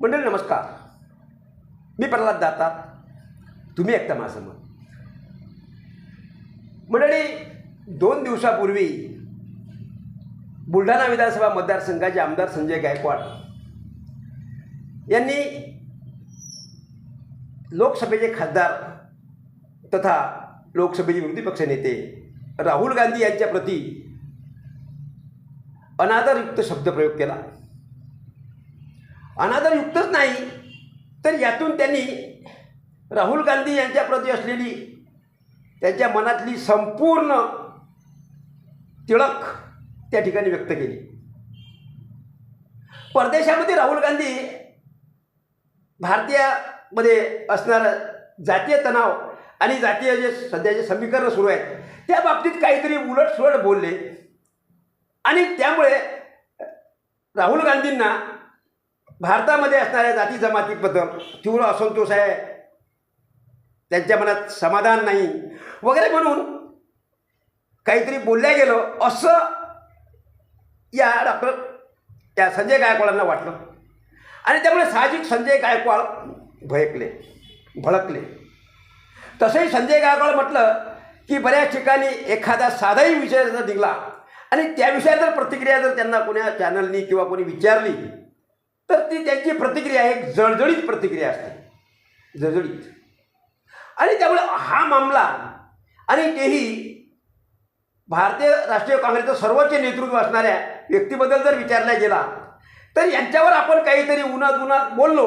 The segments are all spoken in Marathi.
मंडळी नमस्कार. मी प्रल्हाद दाता. तुम्ही ऐकता माझं मत मंडळी दोन दिवसापूर्वी बुलढाणा विधानसभा मतदारसंघाचे आमदार संजय गायकवाड यांनी लोकसभेचे खासदार तथा लोकसभेचे विरोधी पक्षनेते राहुल गांधी यांच्याप्रती अनादरयुक्त शब्दप्रयोग केला. अनादरयुक्तच नाही. तर यातून त्यांनी राहुल गांधी यांच्याप्रती असलेली त्यांच्या मनातली संपूर्ण तिळक त्या ठिकाणी व्यक्त केली. परदेशामध्ये राहुल गांधी भारतीयामध्ये असणारं जातीय तणाव आणि जातीय जे सध्याचे समीकरण सुरू आहेत त्या बाबतीत काहीतरी उलटसुलट बोलले. आणि त्यामुळे राहुल गांधींना भारतामध्ये असणाऱ्या जाती जमातीबद्दल तीव्र असंतोष आहे. त्यांच्या मनात समाधान नाही. वगैरे म्हणून काहीतरी बोलल्या गेलं असं या डॉक्टर त्या संजय गायकवाडांना वाटलं. आणि त्यामुळे साहजिक संजय गायकवाड भयकले भडकले. तसंही संजय गायकवाड म्हटलं की बऱ्याच ठिकाणी एखादा साधाही विषय जर निघला आणि त्या विषयात जर प्रतिक्रिया जर त्यांना कोण्या चॅनलनी किंवा कोणी विचारली तर ती त्यांची प्रतिक्रिया एक जळजळीत प्रतिक्रिया असते. जळजळीत. आणि त्यामुळे हा मामला आणि तेही भारतीय राष्ट्रीय काँग्रेसचं सर्वोच्च नेतृत्व असणाऱ्या व्यक्तीबद्दल जर विचारला गेला तर यांच्यावर आपण काहीतरी उन्हात उन्हात बोललो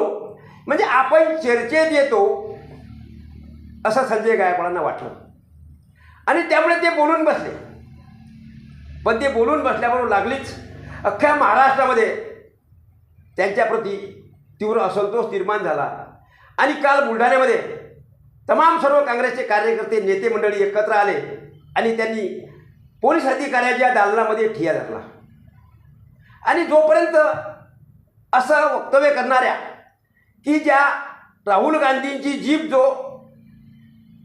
म्हणजे आपण चर्चेत येतो असं संजय गायकवाडांना वाटलं. आणि त्यामुळे ते बोलून बसले. पण ते बोलून बसल्याबरोबर लागलीच अख्ख्या महाराष्ट्रामध्ये त्यांच्याप्रती तीव्र असंतोष निर्माण झाला. आणि काल बुलढाण्यामध्ये तमाम सर्व काँग्रेसचे कार्यकर्ते नेते मंडळी एकत्र आले आणि त्यांनी पोलीस अधिकाऱ्याच्या दालनामध्ये ठिया धरला. आणि जोपर्यंत असं वक्तव्य करणाऱ्या की ज्या राहुल गांधींची जीभ जो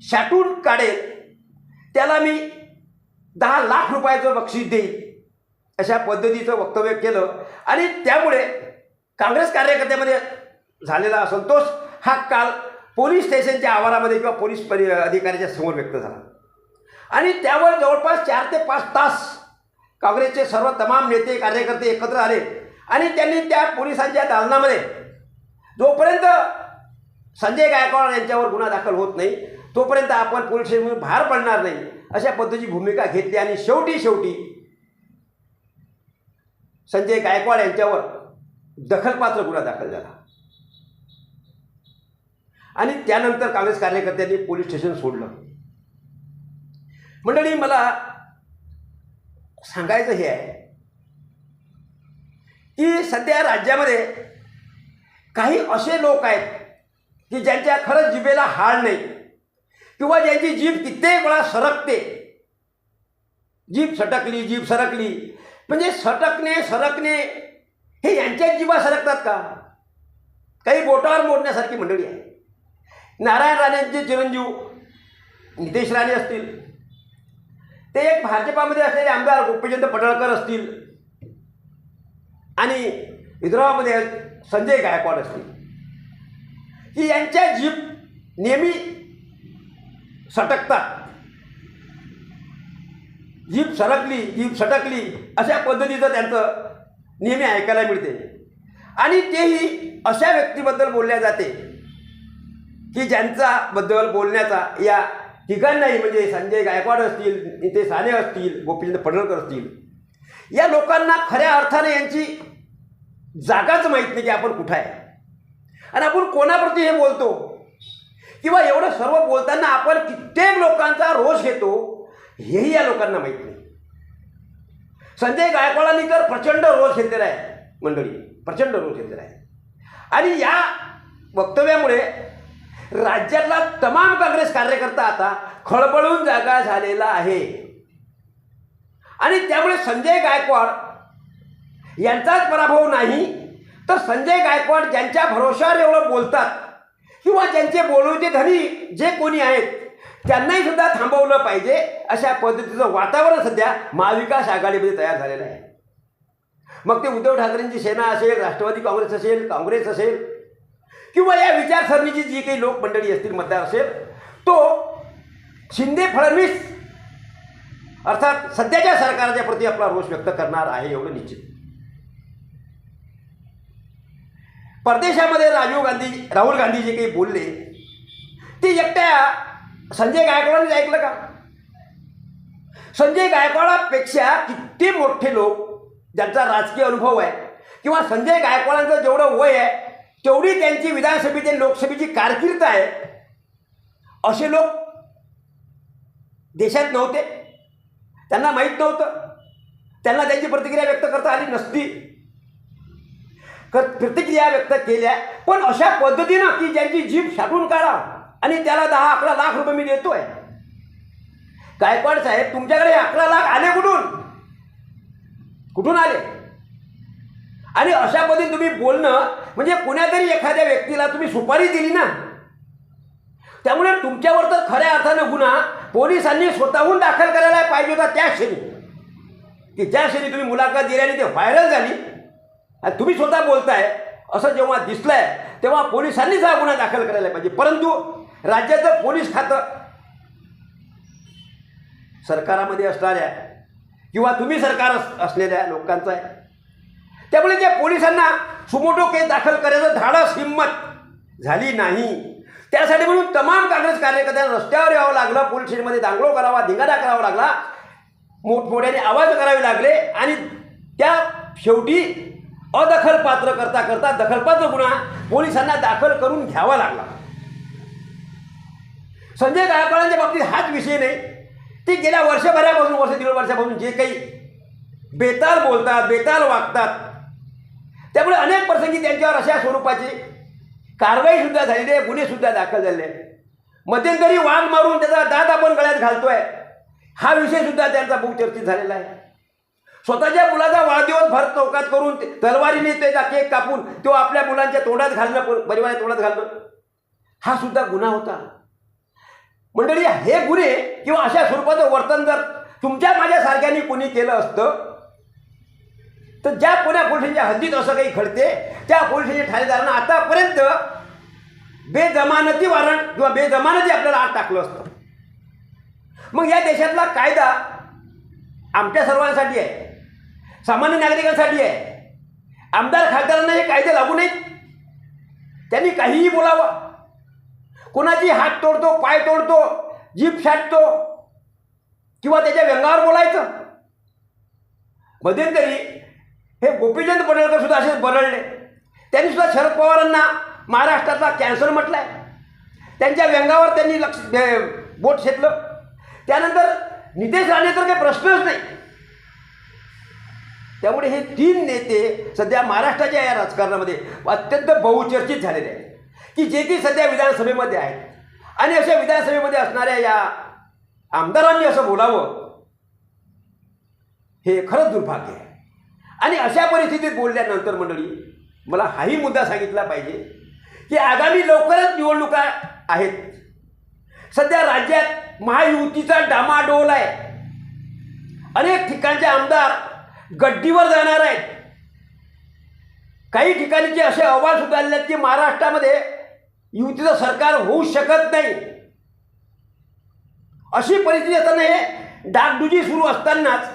शाटून काढेल त्याला मी दहा लाख रुपयाचं बक्षीस देईल अशा पद्धतीचं वक्तव्य केलं. आणि त्यामुळे काँग्रेस कार्यकर्त्यामध्ये झालेला असंतोष हा काल पोलीस स्टेशनच्या आवारामध्ये किंवा पोलीस परि अधिकाऱ्याच्या समोर व्यक्त झाला. आणि त्यावर जवळपास चार ते पाच तास काँग्रेसचे सर्व तमाम नेते कार्यकर्ते एकत्र आले. आणि त्यांनी त्या पोलिसांच्या दालनामध्ये जोपर्यंत संजय गायकवाड यांच्यावर गुन्हा दाखल होत नाही तोपर्यंत आपण पोलीस स्टेशनमधून बाहेर पडणार नाही अशा पद्धतीची भूमिका घेतली. आणि शेवटी शेवटी संजय गायकवाड यांच्यावर दखलपात्र गुन्हा दाखल झाला. आणि त्यानंतर काँग्रेस कार्यकर्त्यांनी पोलीस स्टेशन सोडलं. मंडळी मला सांगायचं हे आहे की सध्या राज्यामध्ये काही असे लोक आहेत की ज्यांच्या खरंच जिभेला हाळ नाही किंवा ज्यांची जीभ कित्येक वेळा सरकते. जीभ सटकली जीभ सरकली. म्हणजे सटकणे सरकणे हे यांच्याच जीवा सरकतात का? काही बोटावर मोडण्यासारखी मंडळी आहे. नारायण राणेंचे चिरंजीव नितेश राणे असतील. ते एक भाजपामध्ये असलेले आमदार गोपीचंद पडळकर असतील. आणि विदर्भामध्ये संजय गायकवाड असतील. की यांच्या जीभ नेहमी सटकतात. जीभ सरकली जीभ सटकली अशा पद्धतीचं त्यांचं नेहमी ऐकायला मिळते. आणि तेही अशा व्यक्तीबद्दल बोलल्या जाते की ज्यांचा बद्दल बोलण्याचा या ठिकाणाही म्हणजे संजय गायकवाड असतील नितेश साने असतील गोपीचंद पडळकर असतील या लोकांना खऱ्या अर्थाने यांची जागाच माहीत नाही की आपण कुठं आहे. आणि आपण कोणाप्रती हे बोलतो? किंवा एवढं सर्व बोलताना आपण कित्येक लोकांचा रोष घेतो हेही या लोकांना माहीत नाही. संजय गायकवाडांनी तर प्रचंड रोल घेतलेला आहे मंडळी. प्रचंड रोल घेतलेला आहे. आणि या वक्तव्यामुळे राज्यातला तमाम काँग्रेस कार्यकर्ता आता खळबळून जागा झालेला आहे. आणि त्यामुळे संजय गायकवाड यांचाच पराभव नाही तर संजय गायकवाड ज्यांच्या भरोशावर एवढं बोलतात किंवा ज्यांचे बोलूचे धनी जे कोणी आहेत त्यांनाही सुद्धा थांबवलं पाहिजे अशा पद्धतीचं वातावरण सध्या महाविकास आघाडीमध्ये तयार झालेलं आहे. मग ते उद्धव ठाकरेंची सेना असेल राष्ट्रवादी काँग्रेस असेल काँग्रेस असेल किंवा या विचारसरणीची जी काही लोकमंडळी असतील मतदार असेल तो शिंदे फडणवीस अर्थात सध्याच्या सरकारच्या प्रती आपला रोष व्यक्त करणार आहे एवढं निश्चित. परदेशामध्ये राजीव गांधी राहुल गांधी जे काही बोलले ते एकट्या संजय गायकवाडांनी ऐकलं का? संजय गायकवाडापेक्षा किती मोठे लोक ज्यांचा राजकीय अनुभव आहे किंवा संजय गायकवाडांचं जेवढं वय आहे तेवढी त्यांची विधानसभेची लोकसभेची कारकीर्द आहे. असे लोक देशात नव्हते. त्यांना माहीत नव्हतं. त्यांना त्यांची प्रतिक्रिया व्यक्त करता आली नसती. कर प्रतिक्रिया व्यक्त केल्या. पण अशा पद्धतीनं की ज्यांची जीभ छाटून काढा. आणि त्याला दहा अकरा लाख रुपये मी देतोय. गायकवाड साहेब तुमच्याकडे अकरा लाख आले कुठून? कुठून आले? आणि अशा पद्धतीने तुम्ही बोलणं म्हणजे कोणातरी एखाद्या व्यक्तीला तुम्ही सुपारी दिली ना त्यामुळे तुमच्यावर तर खऱ्या अर्थानं गुन्हा पोलिसांनी स्वतःहून दाखल करायला पाहिजे होता त्या क्षणी. की ज्या क्षणी तुम्ही मुलाखत दिली आणि ते व्हायरल झाली आणि तुम्ही स्वतः बोलताय असं जेव्हा दिसलंय तेव्हा पोलिसांनीच हा गुन्हा दाखल करायला पाहिजे. परंतु राज्याचं पोलीस खातं. सरकारामध्ये असणाऱ्या किंवा तुम्ही सरकार असलेल्या लोकांचं आहे. त्यामुळे त्या पोलिसांना सुमोटो केस दाखल करायचं धाडस हिंमत झाली नाही. त्यासाठी म्हणून तमाम काँग्रेस कार्यकर्त्यांना रस्त्यावर यावं लागलं पोलीस स्टेशनमध्ये दांगडो करावा धिंगाणा करावा लागला मोठमोठ्याने आवाज करावे लागले आणि त्या शेवटी अदखलपात्र करता करता दखलपात्र गुन्हा पोलिसांना दाखल करून घ्यावा लागला. संजय गायकवाडांच्या बाबतीत हाच विषय नाही. ते गेल्या वर्षभरापासून वर्ष दीड वर्षापासून जे काही बेताल बोलतात बेताल वागतात त्यामुळे अनेक प्रसंगी त्यांच्यावर अशा स्वरूपाची कारवाई सुद्धा झालेली आहे गुन्हे सुद्धा दाखल झालेले आहेत. मध्यंतरी वाघ मारून त्याचा दात आपण गळ्यात घालतोय हा विषय सुद्धा त्यांचा बहुचर्चित झालेला आहे. स्वतःच्या मुलाचा वाढदिवस भर चौकात करून ते- तलवारीने त्याचा केक कापून तो आपल्या मुलांच्या तोंडात घालणं प- परिवाराच्या तोंडात घालणं हा सुद्धा गुन्हा होता. मंडळी हे गुन्हे किंवा अशा स्वरूपाचं वर्तन जर तुमच्या माझ्यासारख्याने कोणी केलं असतं तर ज्या पुण्या पोलिसांच्या हद्दीत असं काही घडते त्या पोलिसांच्या ठाणेदारांना आतापर्यंत बेजमानती वारंट किंवा बेजमानती आपल्याला आत टाकलं असतं. मग या देशातला कायदा आमच्या सर्वांसाठी आहे सामान्य नागरिकांसाठी आहे. आमदार खासदारांना हे कायदे लागू नयेत. त्यांनी काहीही बोलावं. कोणाची हात तोडतो पाय तोडतो जीप छाटतो किंवा त्याच्या व्यंगावर बोलायचं? मध्यंतरी हे गोपीचंद पडळकर सुद्धा असेच बरळले त्यांनी सुद्धा शरद पवारांना महाराष्ट्राचा कॅन्सर म्हटलाय. त्यांच्या व्यंगावर त्यांनी लक्ष बोट शेतलं त्यानंतर नितेश राणे तर काही प्रश्नच नाही. त्यामुळे हे तीन नेते सध्या महाराष्ट्राच्या या राजकारणामध्ये अत्यंत बहुचर्चित झालेले आहेत. की जे ती सध्या विधानसभेमध्ये आहेत. आणि अशा विधानसभेमध्ये असणाऱ्या या आमदारांनी असं बोलावं हे खरंच दुर्भाग्य आहे. आणि अशा परिस्थितीत बोलल्यानंतर मंडळी मला हाही मुद्दा सांगितला पाहिजे की आगामी लवकरच निवडणुका आहेत. सध्या राज्यात महायुतीचा डामाडोल आहे. अनेक ठिकाणचे आमदार गड्डीवर जाणार आहेत. काही ठिकाणीचे असे अहवाल सुद्धा आलेले आहेत की महाराष्ट्रामध्ये युतीचं सरकार होऊ शकत नाही. अशी परिस्थिती असताना हे डागडुजी सुरू असतानाच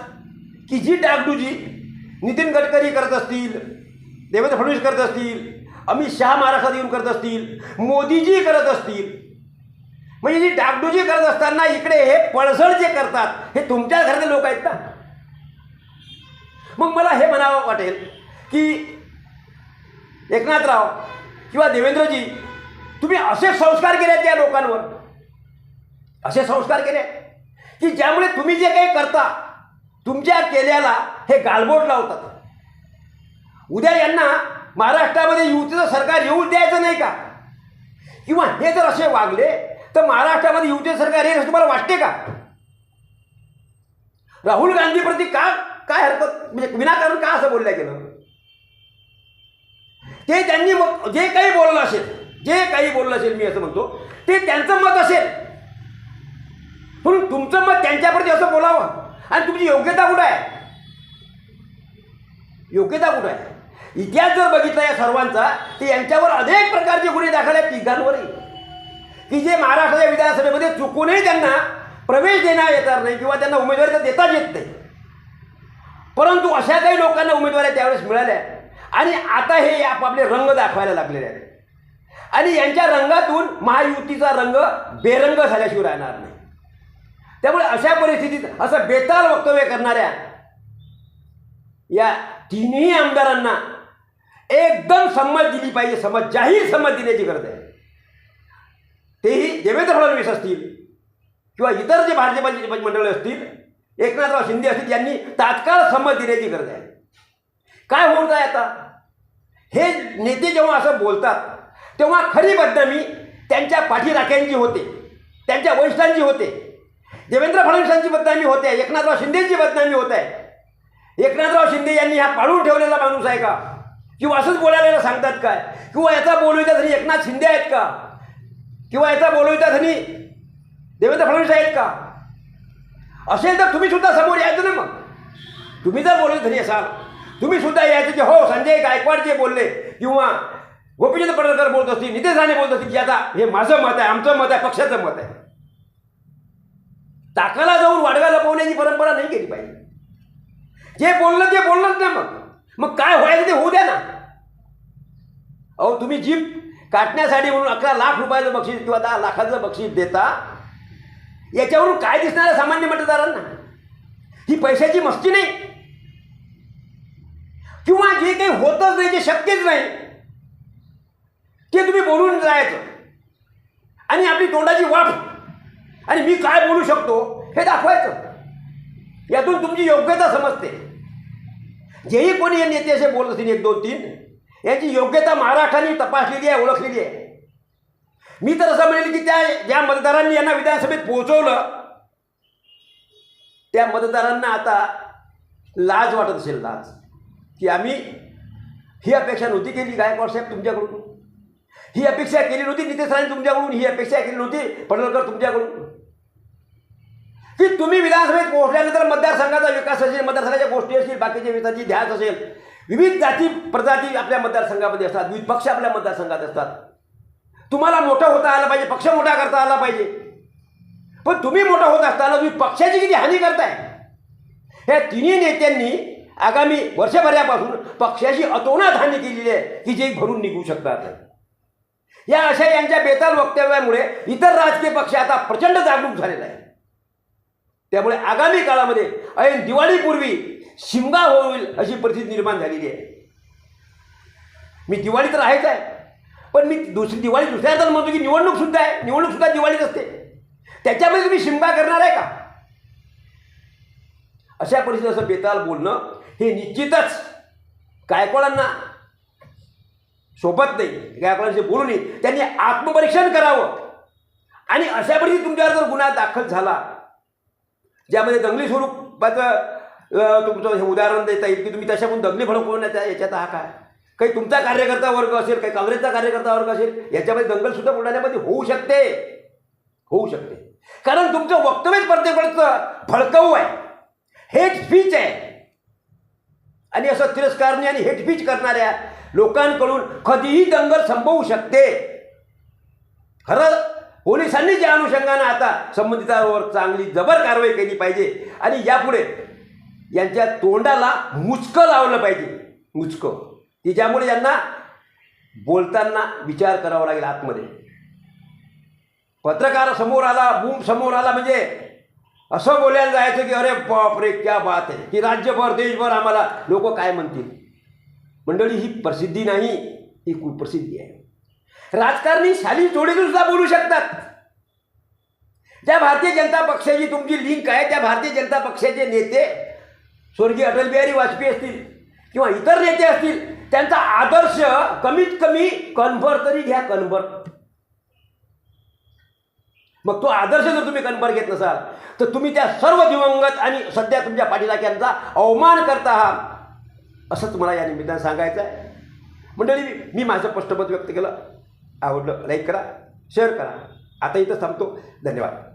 की जी डागडुजी नितीन गडकरी करत असतील देवेंद्र फडणवीस करत असतील अमित शहा महाराष्ट्रात येऊन करत असतील मोदीजी करत असतील. म्हणजे जी डागडुजी करत असताना इकडे हे पळसळ जे करतात हे तुमच्या घरातले लोक आहेत ना? मग मला हे म्हणावं वाटेल की एकनाथराव किंवा देवेंद्रजी तुम्ही असे संस्कार केले त्या लोकांवर. असे संस्कार केले. की ज्यामुळे तुम्ही जे काही करता तुमच्या केल्याला हे गालबोट लावतात. उद्या यांना महाराष्ट्रामध्ये युतीचं सरकार येऊ द्यायचं नाही का? किंवा हे जर असे वागले तर महाराष्ट्रामध्ये युतीचं सरकार येईल असं तुम्हाला वाटते का? राहुल गांधीप्रती का काय हरकत म्हणजे विनाकारण का असं बोललं गेलं? ते त्यांनी मग जे काही बोललं असेल जे काही बोललं असेल मी असं म्हणतो ते त्यांचं मत असेल. म्हणून तुमचं मत त्यांच्याप्रती असं बोलावं. आणि तुमची योग्यता कुठं आहे? योग्यता कुठं आहे? इतिहास जर बघितला या सर्वांचा तर यांच्यावर अनेक प्रकारचे गुन्हे दाखल आहेत तिघांवरही. की जे महाराष्ट्राच्या विधानसभेमध्ये चुकूनही त्यांना प्रवेश देण्यात येणार नाही किंवा त्यांना उमेदवारी तर देताच येत नाही. परंतु अशा काही लोकांना उमेदवाऱ्या त्यावेळेस मिळाल्या. आणि आता हे आपापले रंग दाखवायला लागलेले आहेत. आणि यांच्या रंगातून महायुतीचा रंग बेरंग झाल्याशिवाय राहणार नाही. त्यामुळे अशा परिस्थितीत असं बेताल वक्तव्य करणाऱ्या या तिन्ही आमदारांना एकदम संमत दिली पाहिजे समज जाहीर संमत देण्याची गरज आहे. तेही देवेंद्र फडणवीस असतील किंवा इतर जे भाजपाचे मंडळ असतील एकनाथराव शिंदे असतील यांनी तात्काळ संमत देण्याची गरज आहे. काय होऊन आहे आता? हे नेते जेव्हा असं बोलतात तेव्हा खरी बदनामी त्यांच्या पाठीराख्यांची होते त्यांच्या वरिष्ठांची होते. देवेंद्र फडणवीसांची बदनामी होते एकनाथराव शिंदेची बदनामी होत. आहे एकनाथराव शिंदे यांनी हा पाळून ठेवलेला माणूस आहे का? किंवा असंच बोलायला सांगतात काय? किंवा याचा बोलविता धनी एकनाथ शिंदे आहेत का? किंवा याचा बोलविता धनी देवेंद्र फडणवीस आहेत का? असेल तर तुम्ही सुद्धा समोर यायचं ना मग. तुम्ही जर बोलवित धनी असाल तुम्ही सुद्धा यायचं की हो संजय गायकवाड जे बोलले किंवा गोपीचंद पडळकर बोलत असतील नितेश राणे बोलत असतील की आता हे माझं मत आहे आमचं मत आहे पक्षाचं मत आहे. ताकाला जाऊन वाडगा लपवण्याची परंपरा नाही केली पाहिजे. जे बोललं ते बोललंच ना मग. मग काय व्हायचं ते होऊ द्या ना. अहो तुम्ही जीप काटण्यासाठी म्हणून अकरा लाख रुपयाचं बक्षीस किंवा दहा लाखाचं बक्षीस देता याच्यावरून काय दिसणार आहे सामान्य मतदारांना? ही पैशाची मस्ती नाही. किंवा जे काही होतच नाही जे शक्यच नाही ते तुम्ही बोलून जायचं. आणि आपली तोंडाची वाफ. आणि मी काय बोलू शकतो हे दाखवायचं. यातून तुमची योग्यता समजते. जेही कोणी हे नेते असे बोलत असतील एक दोन तीन याची योग्यता महाराष्ट्राने तपासलेली आहे ओळखलेली आहे. मी तर असं म्हणेल की त्या ज्या मतदारांनी यांना विधानसभेत पोहोचवलं त्या मतदारांना आता लाज वाटत असेल लाज. की आम्ही ही अपेक्षा नव्हती केली गायकवाड साहेब तुमच्याकडून. ही अपेक्षा केली नव्हती नितेश राणे तुमच्याकडून ही अपेक्षा केली नव्हती पडळकर तुमच्याकडून. की तुम्ही विधानसभेत पोहोचल्यानंतर मतदारसंघाचा विकास असेल मतदारसंघाच्या गोष्टी असतील बाकीच्या विकासाची ध्यास असेल. विविध जाती प्रजाती आपल्या मतदारसंघामध्ये असतात विविध पक्ष आपल्या मतदारसंघात असतात. तुम्हाला मोठं होता आलं पाहिजे पक्ष मोठा करता आला पाहिजे. पण तुम्ही मोठं होत असताना तुम्ही पक्षाची किती हानी करताय? ह्या तिन्ही नेत्यांनी आगामी वर्षभरापासून पक्षाची अतोनात हानी केलेली आहे की जे भरून निघू शकतात. या अशा यांच्या बेताल वक्तव्यामुळे इतर राजकीय पक्ष आता प्रचंड जागरूक झालेला आहे त्यामुळे आगामी काळामध्ये ऐन दिवाळीपूर्वी शिमगा होईल अशी परिस्थिती निर्माण झालेली आहे. मी दिवाळी तर आहेच आहे. पण मी दुसरी दिवाळी दुसऱ्या तर म्हणतो की निवडणूक सुद्धा आहे. निवडणूक सुद्धा दिवाळीत असते. त्याच्यामध्ये तुम्ही शिमगा करणार आहे का? अशा परिस्थितीत असं बेताल बोलणं हे निश्चितच गायकवाडांना सोबत नाही. गायकवाडांशी बोलू नये. त्यांनी आत्मपरीक्षण करावं. आणि अशा तुमच्यावर जर गुन्हा दाखल झाला ज्यामध्ये दंगली स्वरूपाचं तुमचं हे उदाहरण देता येईल की तुम्ही तशाकडून दंगली भडकवण्याचा याच्यात हा काय? काही तुमचा कार्यकर्ता वर्ग असेल काही काँग्रेसचा कार्यकर्ता वर्ग असेल याच्यामध्ये दंगलसुद्धा बुलढाण्यामध्ये होऊ शकते. होऊ शकते. कारण तुमचं वक्तव्यच प्रत्येक फडकवू आहे. हेट स्पीच आहे. आणि असं तिरस्कारणी आणि हेटपीच करणाऱ्या लोकांकडून कधीही दंगल संभवू शकते. खरं पोलिसांनी ज्या अनुषंगानं आता संबंधितांवर चांगली जबर कारवाई केली पाहिजे आणि यापुढे यांच्या तोंडाला मुचकं लावलं पाहिजे. मुचकं. की ज्यामुळे यांना बोलताना विचार करावा लागेल आतमध्ये. पत्रकार समोर आला बूम समोर आला म्हणजे असं बोलायला जायचं की अरे बापरे क्या बात आहे की राज्यभर देशभर आम्हाला लोक काय म्हणतील? मंडळी ही प्रसिद्धी नाही ही कुप्रसिद्धी आहे. राजकारणी शाली जोडीतून सुद्धा बोलू शकतात. ज्या भारतीय जनता पक्षाची तुमची लिंक आहे त्या भारतीय जनता पक्षाचे नेते स्वर्गीय अटल बिहारी वाजपेयी असतील किंवा इतर नेते असतील त्यांचा आदर्श कमीत कमी कन्व्हर्ट तरी घ्या कन्व्हर्ट मग तो आदर्श जर तुम्ही कन्फर घेत नसाल तर तुम्ही त्या सर्व दिवंगत आणि सध्या तुमच्या पाठीराख्यांचा अवमान करता. आहात असंच मला या निमित्तानं सांगायचं आहे मंडळी मी- माझं स्पष्टमत व्यक्त केलं. आवडलं लाईक करा शेअर करा. आता इथं थांबतो. धन्यवाद.